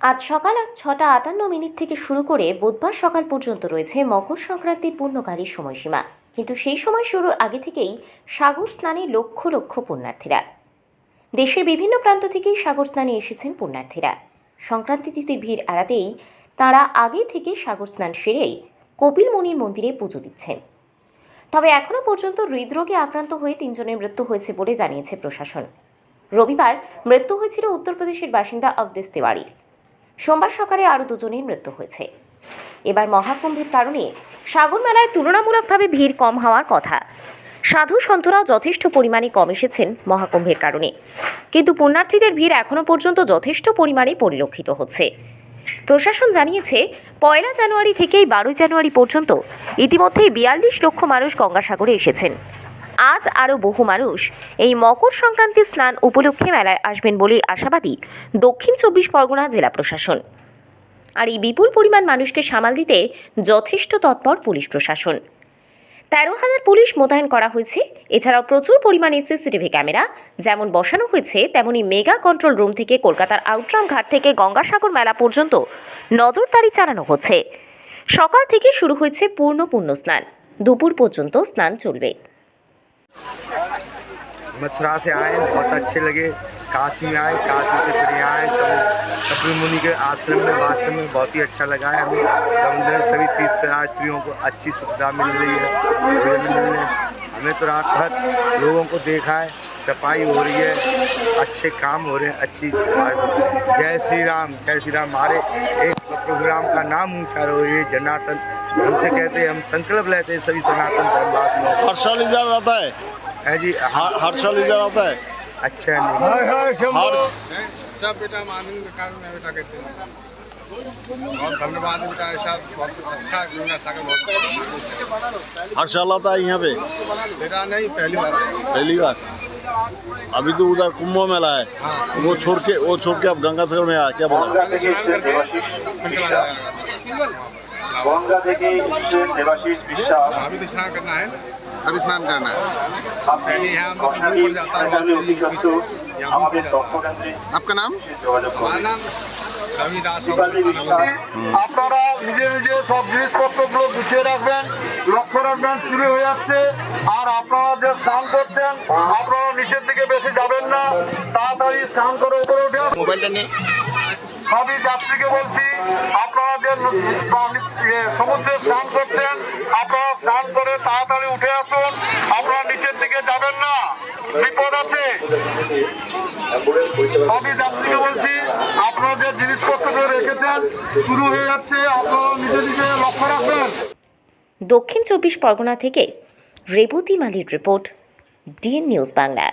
আজ সকাল ছটা আটান্ন মিনিট থেকে শুরু করে বুধবার সকাল পর্যন্ত রয়েছে মকর সংক্রান্তির পূর্ণকালীর সময়সীমা। কিন্তু সেই সময় শুরুর আগে থেকেই সাগর স্নানে লক্ষ লক্ষ পুণ্যার্থীরা। দেশের বিভিন্ন প্রান্ত থেকেই সাগর স্নানে এসেছেন পুণ্যার্থীরা। সংক্রান্তি তিথির ভিড় এড়াতেই তাঁরা আগে থেকে সাগর স্নান সেরেই কপিল মুনির মন্দিরে পুজো দিচ্ছেন। তবে এখনও পর্যন্ত হৃদরোগে আক্রান্ত হয়ে তিনজনের মৃত্যু হয়েছে বলে জানিয়েছে প্রশাসন। রবিবার মৃত্যু হয়েছিল উত্তরপ্রদেশের বাসিন্দা অবদেশ তিওয়ারির। সোমবার সকালে আরও দুজনের মৃত্যু হয়েছে। এবার মহাকুম্ভের কারণে সাগর মেলায় তুলনামূলকভাবে ভিড় কম হওয়ার কথা। সাধু সন্তরাও যথেষ্ট পরিমাণে কম এসেছেন মহাকুম্ভের কারণে। কিন্তু পুণ্যার্থীদের ভিড় এখনও পর্যন্ত যথেষ্ট পরিমাণে পরিলক্ষিত হচ্ছে। প্রশাসন জানিয়েছে, পয়লা জানুয়ারি থেকেই বারোই জানুয়ারি পর্যন্ত ইতিমধ্যেই বিয়াল্লিশ লক্ষ মানুষ গঙ্গাসাগরে এসেছেন। আজ আরও বহু মানুষ এই মকর সংক্রান্তি স্নান উপলক্ষে মেলায় আসবেন বলে আশাবাদী দক্ষিণ চব্বিশ পরগনা জেলা প্রশাসন। আর এই বিপুল পরিমাণ মানুষকে সামাল দিতে যথেষ্ট তৎপর পুলিশ প্রশাসন। তেরো হাজার পুলিশ মোতায়েন করা হয়েছে। এছাড়াও প্রচুর পরিমাণে সিসিটিভি ক্যামেরা, যেমন বসানো হয়েছে, তেমনি মেগা কন্ট্রোল রুম থেকে কলকাতার আউটরাম ঘাট থেকে গঙ্গাসাগর মেলা পর্যন্ত নজরদারি চালানো হচ্ছে। সকাল থেকে শুরু হয়েছে পূর্ণ পূর্ণ স্নান। দুপুর পর্যন্ত স্নান চলবে। मथुरा से आए, बहुत अच्छे लगे। काशी में आए, काशी से फिर आए, सब कपिल मुनि के आश्रम में, वास्तव में बहुत ही अच्छा लगा है हमें। समुद्र में सभी तीर्थयात्रियों को अच्छी सुविधा मिल रही है हमें तो रात भर लोगों को देखा है, सफ़ाई हो रही है, अच्छे काम हो रहे हैं, अच्छी जय श्री राम, जय श्री राम। हमारे एक प्रोग्राम का नाम ऊँचा रहो, ये जनार्दन हमसे कहते हैं हम संकल्प लेते हैं सभी सनातन धर्मवासियों को हर साल इधर आता है है जी हाँ हर हर साल इधर आता है अच्छा नहीं हर सब बेटा मानने के कारण मैं बेटा कहते हैं बहुत धन्यवाद बेटा ऐसा बहुत अच्छा गंगा सागर बहुत हर साल आता है यहाँ पे बेटा नहीं पहली बार आया। पहली बार अभी तो उधर कुंभ मेला है वो छोड़ के वो छोड़ के अब गंगा सागर में आया क्या बोला स्नान करके फिर चला जाएगा গঙ্গা থেকে এসেছেন দেবাশিস বিশ্বাস अभी तो स्नान करना है अभी स्नान करना है আপনি पहले यहाँ हम আপনাদের ऊपर जाता है আগামী অতি সত্ত্বেও यहाँ ऊपर আমাদের जाता है তথ্যকেন্দ্রে आपका नाम যোগাযোগ हमारा করুন नाम रविदास দীপালি বিশ্বাস আপনারা নিজে নিজে সব জিনিসপত্রগুলো গুছিয়ে রাখবেন লক্ষ্য রাখবেন চুরি হয়ে যাচ্ছে আর আপনারা যে স্নান করছেন আপনারা নিচের দিকে বেশি যাবেন না তাড়াতাড়ি স্নান করে উপরে উঠে মোবাইলটা নিয়ে। সবই যাত্রীকে বলছি আপনারা যে ইয়ে সমুদ্রে স্নান করছেন আপনারা স্নান করে তাড়াতাড়ি উঠে আসুন। আপনারা নিচের দিকে যাবেন না। বিপদ আছে। সবই যাত্রীকে বলছি আপনারা যে জিনিসপত্র রেখেছেন শুরু হয়ে যাচ্ছে। আপনারা নিজে নিজে লক্ষ্য রাখবেন। দক্ষিণ চব্বিশ পরগনা থেকে রেবতী মালির রিপোর্ট। DN news Bangla